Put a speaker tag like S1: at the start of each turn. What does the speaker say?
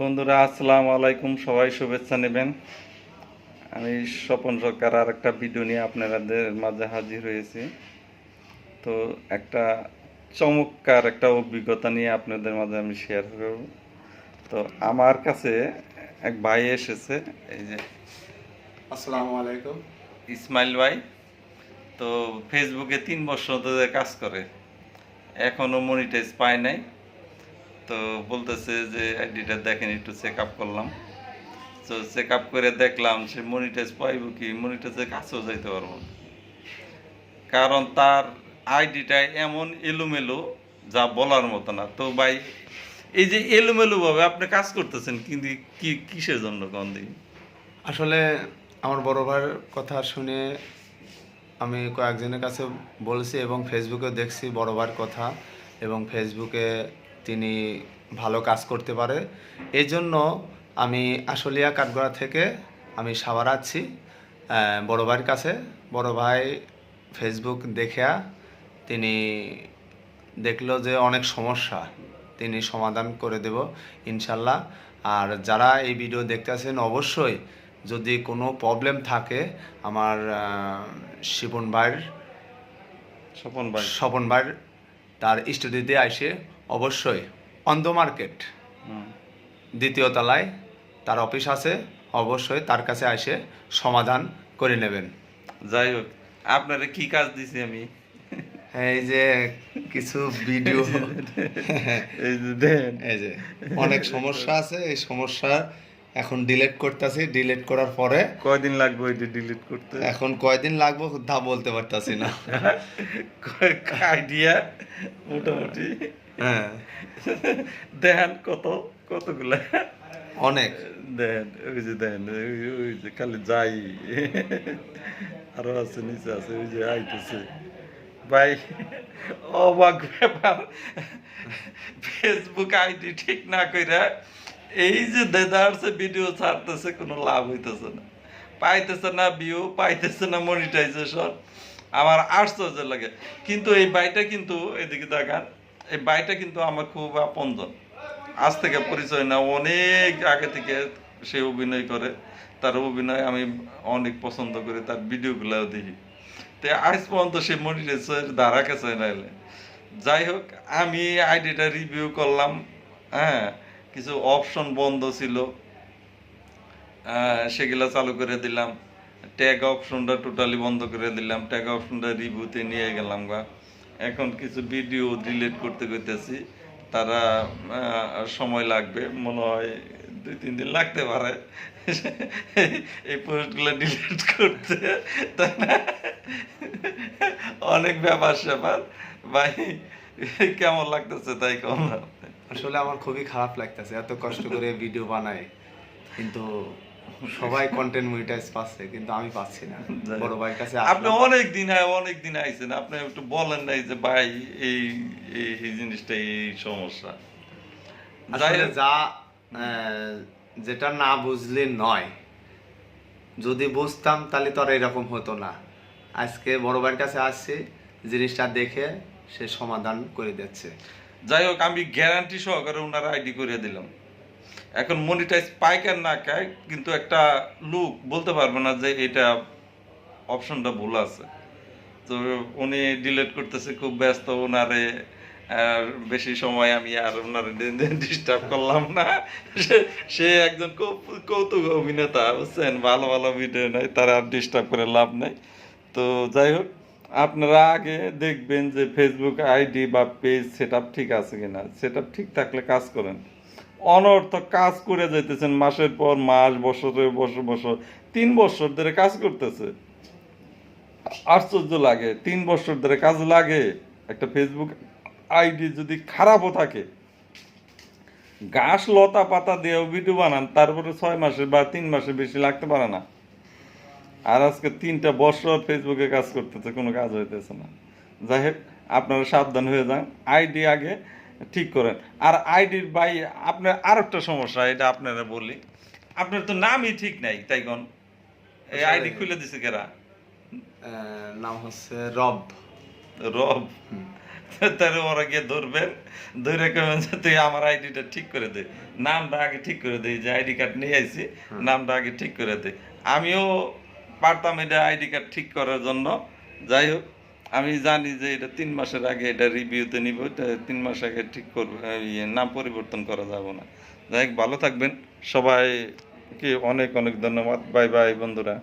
S1: বন্ধুরা আসসালামু আলাইকুম। সবাই শুভেচ্ছা নেবেন। আমি স্বপন সরকার আর একটা ভিডিও নিয়ে আপনাদের মাঝে হাজির হয়েছি। তো একটা চমৎকার একটা অভিজ্ঞতা নিয়ে আপনাদের মাঝে আমি শেয়ার করব। তো আমার কাছে এক ভাই এসেছে এই যে
S2: আসসালামু আলাইকুম।
S1: ইসমাইল ভাই। তো ফেসবুকে তিন বছর ধরে কাজ করে এখনও মনিটাইজ পায় নাই। তো বলতেছে যে আইডিটা দেখেন, একটু চেক আপ করলাম। তো চেক আপ করে দেখলাম সে মনিটাইজ পাইব কি? মনিটাইজের কাছেও যাইতে পারব। কারণ তার আইডিটা এমন এলোমেলো যা বলার মতো না। তো ভাই, এই যে এলোমেলো ভাবে আপনি কাজ করতেছেন, কিন্তু কি, কিসের জন্য কোন দিন?
S2: আসলে আমার বড় ভাইয়ের কথা শুনে আমি কয়েকজনের কাছে বলছি এবং ফেসবুকে দেখছি বড় ভাইয়ের কথা এবং ফেসবুকে তিনি ভালো কাজ করতে পারে। এই জন্য আমি আশুলিয়া কাঠগড়া থেকে আমি সাভার আছি বড় ভাইয়ের কাছে। বড় ভাই ফেসবুক দেখিয়া তিনি দেখল যে অনেক সমস্যা তিনি সমাধান করে দেব ইনশাল্লাহ। আর যারা এই ভিডিও দেখতেছেন অবশ্যই যদি কোনো প্রবলেম থাকে আমার শিপন ভাইয়ের
S1: স্বপন ভাই।
S2: স্বপন ভাইয়ের তার স্টুডিওতে আসে অবশ্যই। অন্ধ মার্কেট। দ্বিতীয় তলায় তার অফিস আছে অবশ্যই তার কাছে আসে সমাধান করে নেবেন।
S1: যাই হোক আপনারা কি কাজ দিছি আমি?
S2: এই যে কিছু ভিডিও।
S1: এই যে দেন।
S2: এই যে অনেক সমস্যা আছে এই সমস্যা এখন ডিলিট করতেছি ডিলিট করার পরে
S1: কয়দিন লাগবে ওইটা ডিলিট করতে?
S2: এখন কয়দিন লাগবে তা বলতে পারতাছি না।
S1: আইডিয়া মোটামুটি।
S2: হ্যাঁ।
S1: দেন কত? কতগুলা?
S2: অনেক।
S1: দেন ওই যে দেন ওই- ওই যে খালি যাই। আরও আছে নিচে আছে ওই যে আইতেছে। ভাই অবাক ব্যাপার। ফেসবুক আইডি ঠিক না কইরা এই যে দেদারসে ভিডিও ছাড়তেছে, কোনো লাভ হইতেছে না। পাইতেছে না ভিউ পাইতেছে না মনিটাইজেশন আমার আশ্চর্য লাগে। কিন্তু এই বাইটা কিন্তু, এদিকে দেখান, এই বাইটা কিন্তু আমার খুব আপনজন। আজ থেকে পরিচয় না, অনেক আগে থেকে সে অভিনয় করে। তার অভিনয় আমি অনেক পছন্দ করি, তার ভিডিওগুলোও দেখি। তো আজ পর্যন্ত সে মনিটাইজের ধারা কাছে নাইলে যাই হোক, আমি আইডিটা রিভিউ করলাম হ্যাঁ। কিছু অপশন বন্ধ ছিল। সেগুলা চালু করে দিলাম। ট্যাগ অপশনটা টোটালি বন্ধ করে দিলাম। ট্যাগ অপশনটা রিভিউতে নিয়ে গেলাম বা এখন কিছু ভিডিও ডিলিট করতে করতেছি তারা সময় লাগবে। মনে হয় দুই, তিন দিন লাগতে পারে। এই পোস্টগুলো ডিলিট করতে। অনেক ব্যাপার স্যাপার ভাই, কেমন লাগতেছে তাই কম
S2: আসলে আমার খুবই খারাপ লাগতেছে এত কষ্ট করে ভিডিও বানাই কিন্তু সবাই কন্টেন্ট মনিটাইজ পাচ্ছে কিন্তু আমি পাচ্ছি না। বড় ভাইয়ের কাছে
S1: আপনি অনেক দিন আয় অনেক দিন আইছেন আপনি একটু বলেন নাই যে ভাই এই এই জিনিসটা এই সমস্যা।
S2: আসলে যা যেটা না বুঝলে নয়। যদি বুঝতাম তাহলে তো আর এরকম হতো না। আজকে বড় ভাইয়ের কাছে আসছি জিনিসটা দেখে সে সমাধান করে দিচ্ছে।
S1: যাই হোক, আমি গ্যারান্টি সহকারে ওনার আইডি করে দিলাম। এখন মনিটাইজ পাইকার না খায় কিন্তু একটা লুক বলতে পারবে না যে এটা অপশনটা ভুল আছে। তো উনি ডিলিট করতেছে, খুব ব্যস্ত ওনারে আর বেশি সময় আমি আর ওনারে ডিস্টার্ব করলাম না। সে- একজন কৌতুক অভিনেতা, বুঝছেন? ভালো ভালো ভিডিও নাই, তারা আর ডিস্টার্ব করে লাভ নাই। তো যাই হোক আপনারা আগে দেখবেন যে ফেসবুক আইডি বা পেজ সেট ঠিক আছে কিনা। সেট ঠিক থাকলে কাজ করেন। অনর্থ কাজ করে যাইতেছেন, মাসের পর মাস বছরের বছর বছর, তিন বছর ধরে কাজ করতেছে। আশ্চর্য লাগে, তিন বছর ধরে কাজ লাগে। একটা ফেসবুক আইডি যদি খারাপও থাকে গাছ লতা পাতা দিয়েও ভিডিও বানান, তারপরে ছয় মাসে বা তিন মাসে বেশি লাগতে পারে না। আর আজকে তিনটা বছর ফেসবুকে কাজ করতেছে কোনো কাজ হইতেছে না। যাই হোক আপনারা সাবধান হয়ে যান আইডি আগে ঠিক করেন। আর আইডির বাই আপনার আর একটা সমস্যা এটা আপনারা বলি। আপনার তো নামই ঠিক নাই তাই কোন এই আইডি খুলে দিছে কেরা?
S2: নাম হচ্ছে রব।
S1: রব? তাহলে ওরা গিয়ে ধরবেন ধরে কেমন তুই আমার আইডিটা ঠিক করে দে। নামটা আগে ঠিক করে দে যে আইডি কার্ড নিয়ে আইছি নামটা আগে ঠিক করে দে। আমিও পারতাম এটা আইডি কার্ড ঠিক করার জন্য। যাই হোক, আমি জানি যে এটা তিন মাসের আগে এটা রিভিউতে নিব, এটা তিন মাস আগে ঠিক করবে নাম পরিবর্তন করা যাবে না। যাই হোক, ভালো থাকবেন। সবাইকে অনেক অনেক ধন্যবাদ। বাই বাই বন্ধুরা।